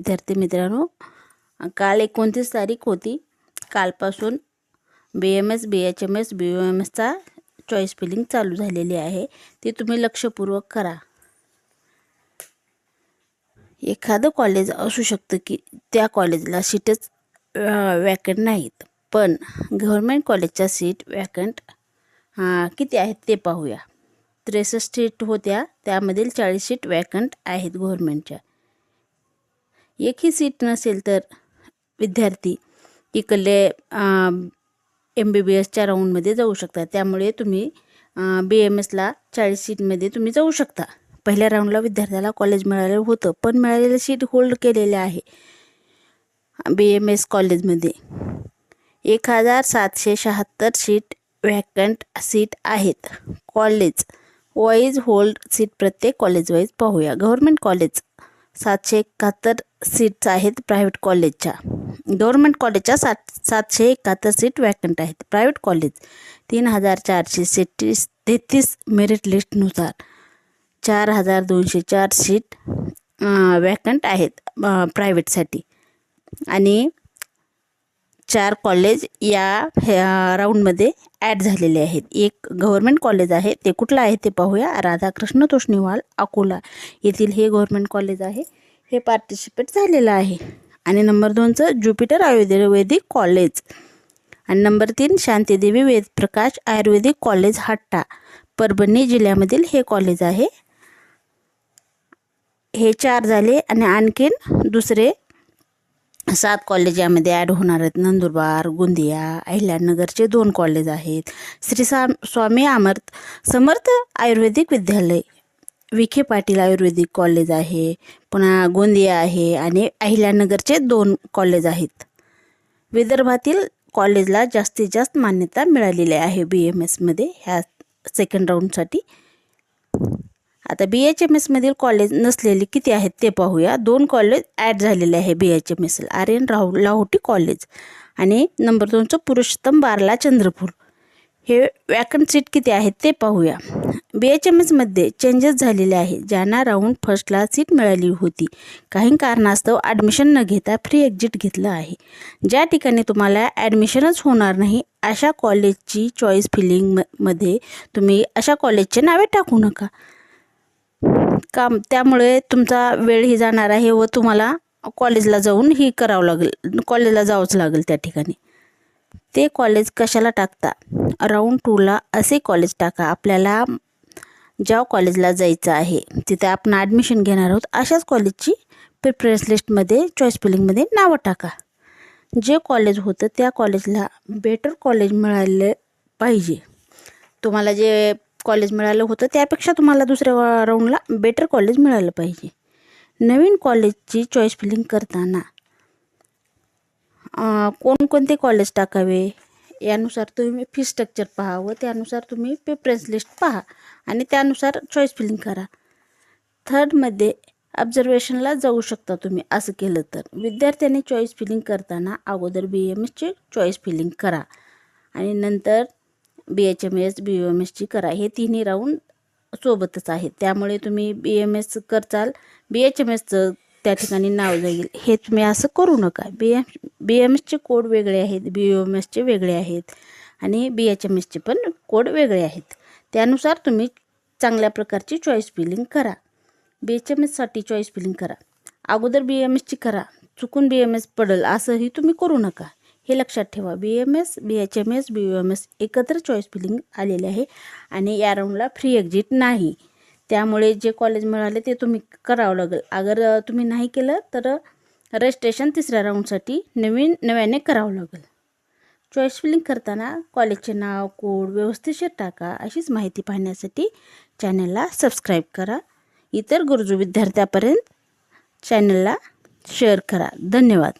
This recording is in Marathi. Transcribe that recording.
विद्यार्थी मित्रांनो काल एकोणतीस तारीख होती. कालपासून B M S B H M S B U M एसचा choice filling चालू झालेली आहे. ती तुम्ही लक्षपूर्वक करा. एखादं कॉलेज असू शकतं की त्या कॉलेजला सीटच वॅकंट नाहीत. पण गव्हर्मेंट कॉलेजच्या सीट वॅकंट किती आहेत ते पाहूया. त्रेसष्ट सीट होत्या त्यामधील चाळीस सीट वॅकंट आहेत गव्हर्मेंटच्या एकही सीट नसेल तर विद्यार्थी इकडले एम बी बी एसच्या राऊंडमध्ये जाऊ शकता त्यामुळे तुम्ही बी एम एसला चाळीस सीटमध्ये तुम्ही जाऊ शकता. पहिल्या राऊंडला विद्यार्थ्याला कॉलेज मिळालेलं होतं पण मिळालेलं सीट होल्ड केलेले आहे. बी एम एस कॉलेजमध्ये एक हजार सातशे शहात्तर सीट वॅकंट सीट आहेत. कॉलेज वाईज होल्ड सीट प्रत्येक कॉलेज वाईज पाहूया. गव्हर्मेंट कॉलेज सातशे एकाहत्तर सीट्स आहेत प्रायव्हेट कॉलेजच्या गव्हर्मेंट कॉलेजच्या सात सातशे एकाहत्तर सीट वॅकंट आहेत. प्रायव्हेट कॉलेज तीन हजार चारशे सेतीस तेहतीस मेरिट लिस्टनुसार चार हजार दोनशे चार सीट वॅकंट आहेत प्रायव्हेटसाठी आणि चार कॉलेज या ह्या राऊंडमध्ये ॲड झालेले आहेत. एक गव्हर्मेंट कॉलेज आहे ते कुठलं आहे ते पाहूया. राधाकृष्ण तोष्णीवाल अकोला. येथील हे गव्हर्मेंट कॉलेज आहे हे पार्टिसिपेट झालेलं आहे. आणि नंबर दोनचं ज्युपिटर आयुर्वेदिक कॉलेज आणि नंबर तीन शांतीदेवी वेदप्रकाश आयुर्वेदिक कॉलेज हट्टा. परभणी जिल्ह्यामधील हे कॉलेज आहे. हे चार झाले. आणि आणखीन दुसरे सात कॉलेज यामध्ये ॲड होणार आहेत नंदुरबार गोंदिया अहिल्यानगरचे दोन कॉलेज आहेत. श्री सा स्वामी अमर्थ समर्थ आयुर्वेदिक विद्यालय विखे पाटील आयुर्वेदिक कॉलेज आहे. पुन्हा गोंदिया आहे आणि अहिल्यानगरचे दोन कॉलेज आहेत. विदर्भातील कॉलेजला जास्तीत जास्त मान्यता मिळालेली आहे बी एम एसमध्ये ह्या सेकंड राऊंडसाठी आता बी एच एम एसमधील कॉलेज नसलेले किती आहेत ते पाहूया. दोन कॉलेज ॲड झालेले आहे B H M S R N Rahu Lahoti college आणि नंबर दोनचं पुरुषोत्तम बारला चंद्रपूर. हे वॅकंट सीट किती आहेत ते पाहूया. बी एच एम एसमध्ये चेंजेस झालेले आहे. ज्यांना राऊंड फर्स्टला सीट मिळाली होती. काही कारणास्तव ॲडमिशन न घेता फ्री एक्झिट घेतलं आहे. ज्या ठिकाणी तुम्हाला ॲडमिशनच होणार नाही अशा कॉलेजची चॉईस फिलिंगमध्ये तुम्ही अशा कॉलेजचे नावे टाकू नका. काम त्यामुळे तुमचा वेळही जाणार आहे व तुम्हाला कॉलेजला जाऊन ही करावं लागेल कॉलेजला जावंच लागेल त्या ठिकाणी. ते कॉलेज कशाला टाकता? राऊंड टूला असे कॉलेज टाका आपल्याला ज्या कॉलेजला जायचं आहे तिथे आपण ॲडमिशन घेणार आहोत अशाच कॉलेजची प्रिफरन्स लिस्टमध्ये चॉईस फिलिंगमध्ये नावं टाका. जे कॉलेज होतं त्या कॉलेजला बेटर कॉलेज मिळाले पाहिजे. तुम्हाला जे कॉलेज मिळालं होतं. त्यापेक्षा तुम्हाला दुसऱ्या राऊंडला बेटर कॉलेज मिळालं पाहिजे. नवीन कॉलेजची चॉईस फिलिंग करताना कोणकोणते कॉलेज टाकावे? यानुसार तुम्ही फी स्ट्रक्चर पहा व त्यानुसार तुम्ही प्रेफरन्स लिस्ट पहा आणि त्यानुसार चॉईस फिलिंग करा. थर्डमध्ये ऑब्झर्वेशनला जाऊ शकता तुम्ही असं केलं तर. विद्यार्थ्यांनी चॉईस फिलिंग करताना अगोदर बी एम एसचे चॉईस फिलिंग करा. आणि नंतर B H M S B M एसची करा. हे तिन्ही राऊंड सोबतच आहेत. त्यामुळे तुम्ही बी एम एस करचाल बी एच एम एसचं त्या ठिकाणी नाव जाईल. हे तुम्ही असं करू नका. बी एम बी एम एसचे कोड वेगळे आहेत. बी यू एम एसचे वेगळे आहेत. आणि बी एच एम एसचे पण कोड वेगळे आहेत. त्यानुसार तुम्ही चांगल्या प्रकारची चॉईस फिलिंग करा. बी एच एम एससाठी चॉईस फिलिंग करा. अगोदर बी एम एसची करा. चुकून बी एम एस पडेल. असंही तुम्ही करू नका. हे लक्षात ठेवा. B M S B H M S B U M S एकत्र चॉईस फिलिंग आलेले आहे आणि या राऊंडला फ्री एक्झिट नाही. त्यामुळे जे कॉलेज मिळाले ते तुम्ही करावं लागेल. अगर तुम्ही नाही केलं तर रजिस्ट्रेशन तिसऱ्या राऊंडसाठी नवीन नव्याने करावं लागेल. चॉईस फिलिंग करताना कॉलेजचे नाव कोड व्यवस्थितशीर टाका. अशीच माहिती पाहण्यासाठी चॅनलला सबस्क्राईब करा. इतर गरजू विद्यार्थ्यापर्यंत चॅनलला शेअर करा. धन्यवाद.